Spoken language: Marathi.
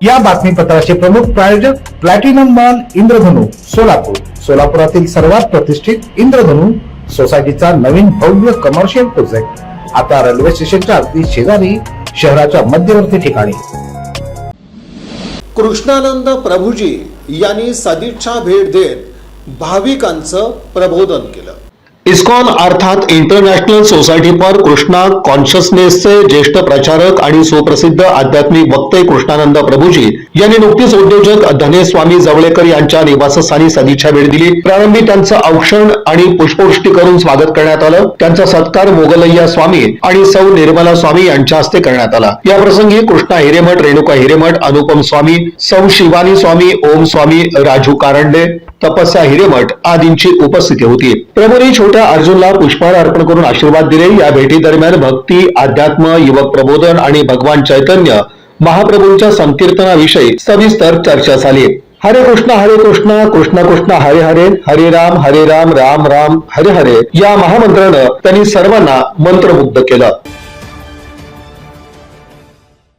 या बातमीपत्राचे प्रमुख प्रायोजक प्लॅटिनम मॉल इंद्रधनु सोलापूर. सोलापुरातील सर्वात प्रतिष्ठित इंद्रधनु सोसायटीचा नवीन भव्य कमर्शियल प्रोजेक्ट आता रेल्वे स्टेशनच्या अगदी शेजारी शहराच्या मध्यवर्ती ठिकाणी. कृष्णानंद प्रभूजी यांनी सदिच्छा भेट देत भाविकांचं प्रबोधन केलं. इस्कॉन अर्थात इंटरनॅशनल सोसायटी फॉर कृष्णा कॉन्शियसनेसचे ज्येष्ठ प्रचारक आणि सुप्रसिद्ध आध्यात्मिक वक्ते कृष्णानंद प्रभूजी यांनी नुकतीच उद्योजक धनेस्वामी जवळेकर यांच्या निवासस्थानी सदिच्छा भेट दिली. प्रारंभी त्यांचं औक्षण आणि पुष्पवृष्टी करून स्वागत करण्यात आलं. त्यांचा सत्कार मोगलय्या स्वामी आणि सौ निर्मला स्वामी यांच्या हस्ते करण्यात आला. या प्रसंगी कृष्णा हिरेमठ रेणुका हिरेमठ अनुपम स्वामी सौ शिवानी स्वामी ओम स्वामी राजू कारंडे तपस्या हिरेमठ आदींची उपस्थिती होती. प्रभूंनी छोट्या अर्जुनला पुष्पहार अर्पण करून आशीर्वाद दिले. या भेटी दरम्यान भक्ती अध्यात्म युवक प्रबोधन आणि भगवान चैतन्य महाप्रभूंच्या संकीर्तनाविषयी सविस्तर चर्चा झाली. हरे कृष्ण हरे कृष्ण कृष्ण कृष्ण हरे हरे हरे राम हरे राम राम राम हरे हरे या महामंत्रानं त्यांनी सर्वांना मंत्रमुग्ध केलं.